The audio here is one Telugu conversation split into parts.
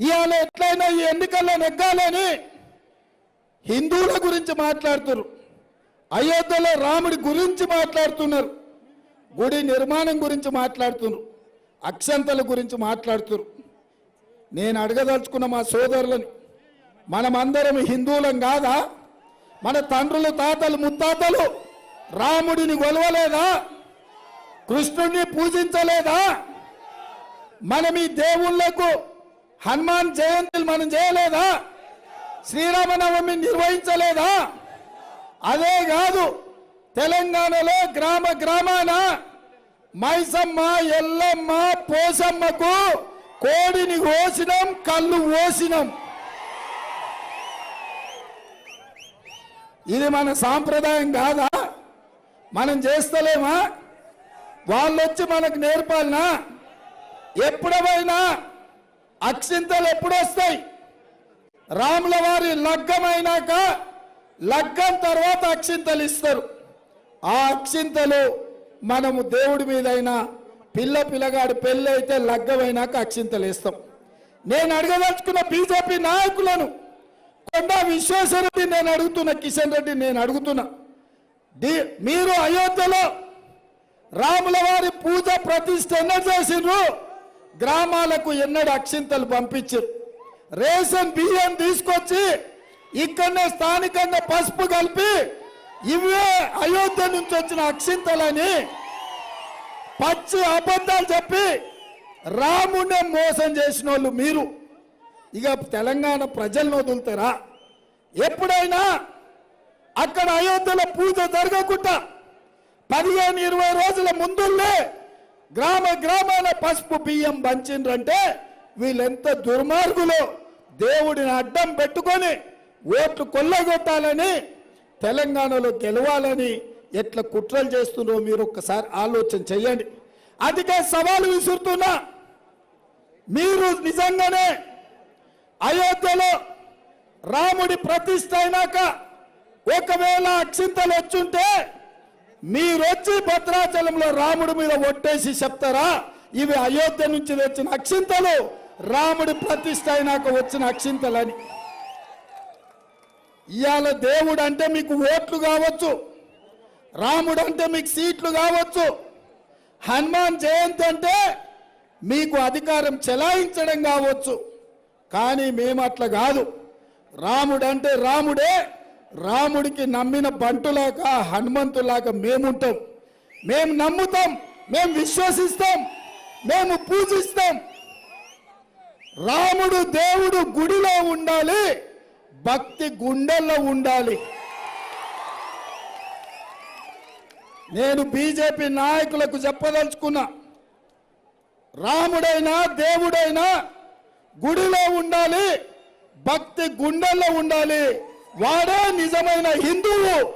ఇవాళ ఎట్లయినా ఈ ఎన్నికల్లో నెగ్గాలని హిందువుల గురించి మాట్లాడుతున్నారు అయోధ్యలో రాముడి గురించి మాట్లాడుతున్నారు. గుడి నిర్మాణం గురించి మాట్లాడుతున్నారు. అక్షంతల గురించి మాట్లాడుతున్నారు. నేను అడగదలుచుకున్న మా సోదరులను మనమందరం హిందువులం కాదా? మన తండ్రులు తాతలు ముత్తాతలు రాముడిని గొలవలేదా కృష్ణుడిని పూజించలేదా? మనం ఈ దేవుళ్ళకు హనుమాన్ జయంతులు మనం చేయలేదా? శ్రీరామనవమి నిర్వహించలేదా? అదే కాదు తెలంగాణలో గ్రామ గ్రామాన మైసమ్మ ఎల్లమ్మ పోసమ్మకు కోడిని కోసినాం కళ్ళు ఓసినాం ఇది మన సాంప్రదాయం కాదా? మనం చేస్తలేమా? వాళ్ళు వచ్చి మనకు నేర్పాలనా? ఎప్పుడమైనా అక్షింతలు ఎప్పుడొస్తాయి? రాముల వారి లగ్గమైనాక లగ్గం తర్వాత అక్షింతలు ఇస్తారు. ఆ అక్షింతలు మనము దేవుడి మీదైనా పిల్ల పిల్లగాడి పెళ్ళి అయితే లగ్గమైనాక అక్షింతలు ఇస్తాం నేను అడగదలుచుకున్న బీజేపీ నాయకులను కొండా విశ్వేశ్వరరెడ్డి నేను అడుగుతున్నా కిషన్ రెడ్డి నేను అడుగుతున్నా. మీరు అయోధ్యలో రాముల వారి పూజ ప్రతిష్ట ఎన్నడు చేసిండ్రు? గ్రామాలకు ఎన్నడూ అక్షింతలు పంపించారు రేషన్ బియ్యం తీసుకొచ్చి ఇక్కడనే స్థానికంగా పసుపు కలిపి ఇవే అయోధ్య నుంచి వచ్చిన అక్షింతలని పచ్చి అబద్ధాలు చెప్పి రాముడిని మోసం చేసిన వాళ్ళు మీరు. ఇక తెలంగాణ ప్రజలను వదులుతారా? ఎప్పుడైనా అక్కడ అయోధ్యలో పూజ జరగకుండా పదిహేను ఇరవై రోజుల ముందుల్లే గ్రామ గ్రామాల పసుపు బియ్యం పంచిండ్రంటే వీళ్ళెంత దుర్మార్గులు? దేవుడిని అడ్డం పెట్టుకొని ఓట్లు కొల్లగొట్టాలని తెలంగాణలో గెలవాలని ఎట్లా కుట్రలు చేస్తున్నారో మీరు ఒక్కసారి ఆలోచన చెయ్యండి. అందుకే సవాలు విసురుతున్నా. మీరు నిజంగానే అయోధ్యలో రాముడి ప్రతిష్ట అయినాక ఒకవేళ అక్షింతలు వచ్చుంటే మీరొచ్చి భద్రాచలంలో రాముడి మీద ఒట్టేసి చెప్తారా? ఇవి అయోధ్య నుంచి తెచ్చిన అక్షింతలు. రాముడి ప్రతిష్ట అయినాక వచ్చిన అక్షింతలని. ఇవాళ దేవుడు అంటే మీకు ఓట్లు కావచ్చు. రాముడు అంటే మీకు సీట్లు కావచ్చు. హనుమాన్ జయంతి అంటే మీకు అధికారం చెలాయించడం కావచ్చు. కానీ మేము అట్లా కాదు. రాముడు అంటే రాముడే. రాముడికి నమ్మిన బంటులాగా హనుమంతులాగా మేముంటాం. మేము నమ్ముతాం మేము విశ్వసిస్తాం మేము పూజిస్తాం. రాముడు దేవుడు గుడిలో ఉండాలి భక్తి గుండెల్లో ఉండాలి. నేను బీజేపీ నాయకులకు చెప్పదలుచుకున్నా రాముడైనా దేవుడైనా గుడిలో ఉండాలి భక్తి గుండెల్లో ఉండాలి. వాడే నిజమైన హిందువు.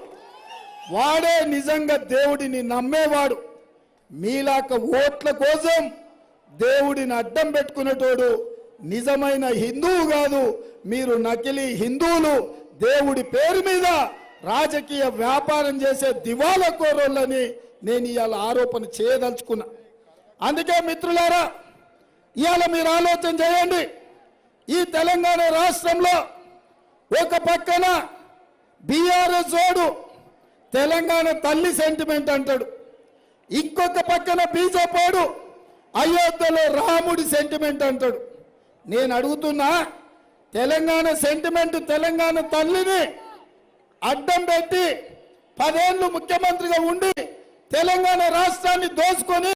వాడే నిజంగా దేవుడిని నమ్మేవాడు. మీలాక ఓట్ల కోసం దేవుడిని అడ్డం పెట్టుకునేటోడు నిజమైన హిందువు కాదు. మీరు నకిలీ హిందువులు. దేవుడి పేరు మీద రాజకీయ వ్యాపారం చేసే దివాలా కోరోళ్ళని నేను ఇవాళ ఆరోపణ చేయదలుచుకున్నా. అందుకే మిత్రులారా ఇవాళ మీరు ఆలోచన చేయండి. ఈ తెలంగాణ రాష్ట్రంలో ఒక పక్కన బీఆర్ఎస్ జోడు తెలంగాణ తల్లి సెంటిమెంట్ అంటాడు. ఇంకొక పక్కన బీజేపీడు అయోధ్యలో రాముడి సెంటిమెంట్ అంటాడు. నేను అడుగుతున్నా తెలంగాణ సెంటిమెంట్ తెలంగాణ తల్లిని అడ్డం పెట్టి పదేళ్ళు ముఖ్యమంత్రిగా ఉండి తెలంగాణ రాష్ట్రాన్ని దోచుకొని